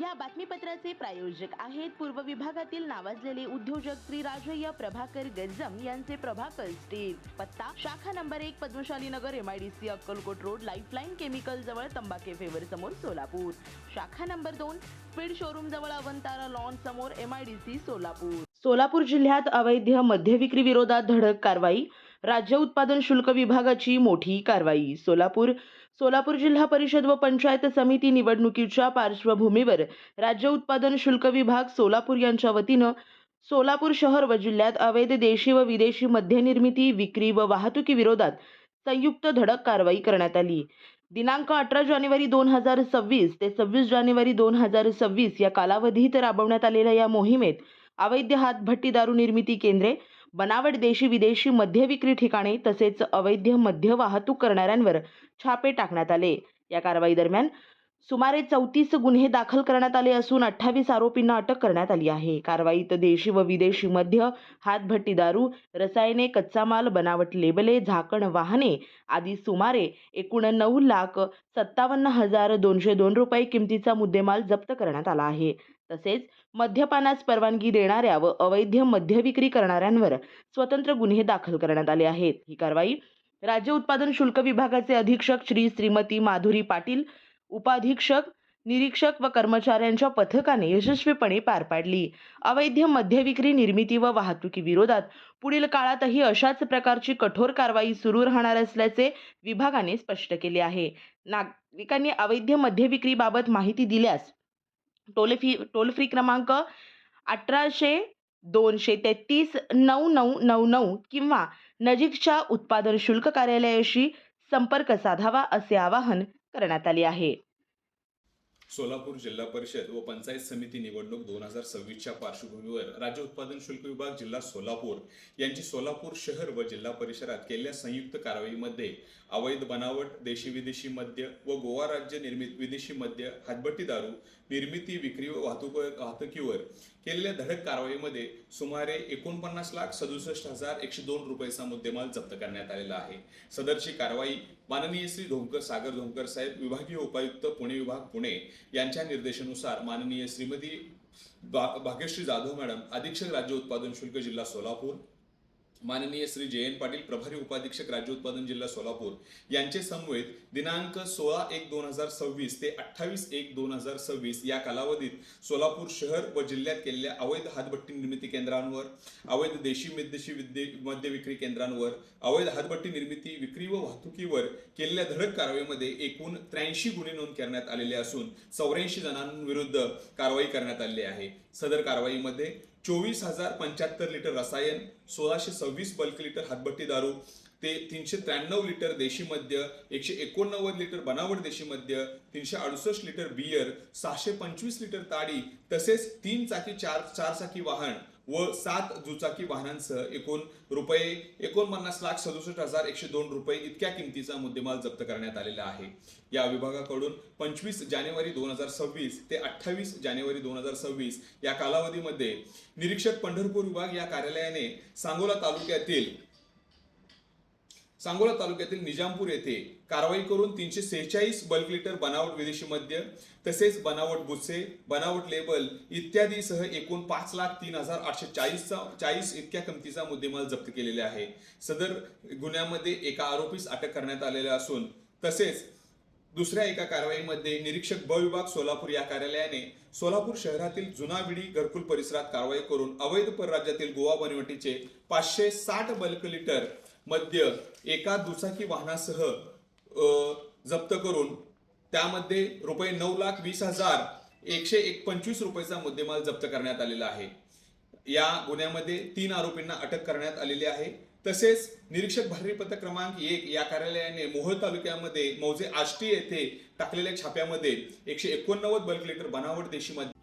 या बातमीपत्राचे प्रायोजक आहेत पूर्व विभागातील नावाजलेले उद्योजक श्री राजय्य प्रभाकर गज्जम यांचे प्रभाकर स्टील. पत्ता शाखा नंबर एक Padmashali Nagar MIDC Akkalkot road Lifeline chemical जवळ तंबाखे फेवर समोर सोलापूर. शाखा नंबर दोन स्पीड शोरूम जवळ अवंतारा लॉन समोर एमआयडीसी सोलापूर. सोलापूर जिल्ह्यात अवैध मद्यविक्री विरोधात धडक कारवाई. राज्य उत्पादन शुल्क विभागाची मोठी कारवाई. सोलापूर सोलापूर जिल्हा परिषद व पंचायत समिती निवडणुकीच्या पार्श्वभूमीवर राज्य उत्पादन शुल्क विभाग सोलापूर यांच्या वतीनं सोलापूर शहर व जिल्ह्यात अवैध देशी व विदेशी मद्यनिर्मिती विक्री व वाहतुकी विरोधात संयुक्त धडक कारवाई करण्यात आली. दिनांक अठरा जानेवारी दोन हजार सव्वीस ते सव्वीस जानेवारी दोन हजार सव्वीस या कालावधीत राबवण्यात आलेल्या या मोहिमेत अवैध हातभट्टी दारू निर्मिती केंद्रे बनावट देशी विदेशी मद्य विक्री ठिकाणे तसेच अवैध मद्य वाहतूक करणाऱ्यांवर छापे टाकण्यात आले. या कारवाई दरम्यान सुमारे चौतीस गुन्हे दाखल करण्यात आले असून अठ्ठावीस आरोपींना अटक करण्यात आली आहे. कारवाईत देशी व विदेशी मद्य हातभट्टी दारू रसायने कच्चा माल बनावट लेबले झाकण वाहने आदी सुमारे एकूण नऊ लाख सत्तावन्न हजार दोनशे दोन रुपये किमतीचा मुद्देमाल जप्त करण्यात आला आहे. तसेच मद्यपानास परवानगी देणाऱ्या व अवैध मद्य विक्री करणाऱ्यांवर स्वतंत्र गुन्हे दाखल करण्यात आले आहेत. ही कारवाई राज्य उत्पादन शुल्क विभागाचे अधीक्षक श्री श्रीमती माधुरी पाटील उपाधीक्षक निरीक्षक व कर्मचाऱ्यांच्या पथकाने यशस्वीपणे पार पाडली. अवैध मद्य विक्री निर्मिती व वाहतुकी विरोधात पुढील काळातही अशाच प्रकारची कठोर कारवाई सुरू राहणार असल्याचे विभागाने स्पष्ट केले आहे. नागरिकांनी अवैध मद्य विक्रीबाबत माहिती दिल्यास टोल फी टोल फ्री क्रमांक अठराशे दोनशे तेहतीस नऊ नऊ नऊ नऊ किंवा नजीकच्या उत्पादन शुल्क कार्यालयाशी संपर्क साधावा असे आवाहन करण्यात आले आहे. सोलापूर जिल्हा परिषद व पंचायत समिती निवडणूक दोन हजार सव्वीसच्या पार्श्वभूमीवर राज्य उत्पादन शुल्क विभाग जिल्हा सोलापूर यांची सोलापूर शहर व जिल्हा परिषदात केलेल्या संयुक्त कारवाईमध्ये अवैध बनावट देशी विदेशी मद्य व गोवा राज्य निर्मित विदेशी मद्य हातभट्टी दारू निर्मिती विक्री व वाहतूक वाहतुकीवर केलेल्या धडक कारवाईमध्ये सुमारे एकोणपन्नास लाख सदुसष्ट हजार एकशे दोन रुपयाचा मुद्देमाल जप्त करण्यात आलेला आहे. सदरची कारवाई माननीय श्री धोंकर सागर धोमकर साहेब विभागीय उपायुक्त पुणे विभाग पुणे यांच्या निर्देशानुसार माननीय श्रीमती भा- भाग्यश्री जाधव मॅडम अधीक्षक राज्य उत्पादन शुल्क जिल्हा सोलापूर माननीय श्री जयंत पाटील प्रभारी उपाधीक्षक राज्य उत्पादन जिल्हा सोलापूर यांचे समवेत दिनांक सोळा एक दोन हजार सव्वीस ते अठ्ठावीस एक दोन हजार सव्वीस या कालावधीत सोलापूर शहर व जिल्ह्यात केलेल्या अवैध हातभट्टी निर्मिती केंद्रांवर अवैध देशी विदेशी मद्य विक्री केंद्रांवर अवैध हातभट्टी निर्मिती विक्री व वाहतुकीवर केलेल्या धडक कारवाईमध्ये एकूण त्र्याऐंशी गुन्हे नोंद करण्यात आलेले असून चौऱ्याऐंशी जणांविरुद्ध कारवाई करण्यात आलेली आहे. सदर कारवाईमध्ये चोवीस हजार पंच्याहत्तर लिटर रसायन सोळाशे सव्वीस बल्क लिटर हातभट्टी दारू ते तीनशे त्र्याण्णव लिटर देशी मद्य एकशे एकोणनव्वद लिटर बनावट देशी मद्य तीनशे अडुसष्ट लिटर बियर सहाशे पंचवीस लिटर ताडी तसेच तीन चाकी चार चार चाकी वाहन. व सात दुचाकी वाहनांसह एकूण रुपये एकोणपन्नास लाख सदुसष्ट हजार एकशे दोन रुपये इतक्या किमतीचा मुद्देमाल जप्त करण्यात आलेला आहे. या विभागाकडून पंचवीस जानेवारी दोन हजार सव्वीस ते अठ्ठावीस जानेवारी दोन हजार सव्वीस या कालावधीमध्ये निरीक्षक पंढरपूर विभाग या कार्यालयाने सांगोला तालुक्यातील सांगोला तालुक्यातील निजामपूर येथे कारवाई करून तीनशे सेहेचाळीस बल्क लिटर बनावट विदेशी मद्य तसेच बनावट गुस्से बनावट लेबल इत्यादीसह एकूण पाच लाख तीन हजार आठशे चाळीसचा चाळीस इतक्या किमतीचा मुद्देमाल जप्त केलेले आहे. सदर गुन्ह्यामध्ये एका आरोपीस अटक करण्यात आलेला असून तसेच दुसऱ्या एका कारवाईमध्ये निरीक्षक ब विभाग सोलापूर या कार्यालयाने सोलापूर शहरातील जुना विडी घरकुल परिसरात कारवाई करून अवैध परराज्यातील गोवा बनवटीचे पाचशे साठ बल्क लिटर मद्य एका दुचाकी वाहनासह जप्त करून त्यामध्ये रुपये नऊ लाख वीस हजार एकशे एक पंचवीस रुपयेचा मुद्देमाल जप्त करण्यात आलेला आहे. या गुन्ह्यामध्ये तीन आरोपींना अटक करण्यात आलेली आहे. तसेच निरीक्षक भारी पथक क्रमांक एक या कार्यालयाने मोहोळ तालुक्यामध्ये मौजे आष्टी येथे टाकलेल्या छाप्यामध्ये एकशे एकोणनव्वद बल्क लिटर बनावट देशी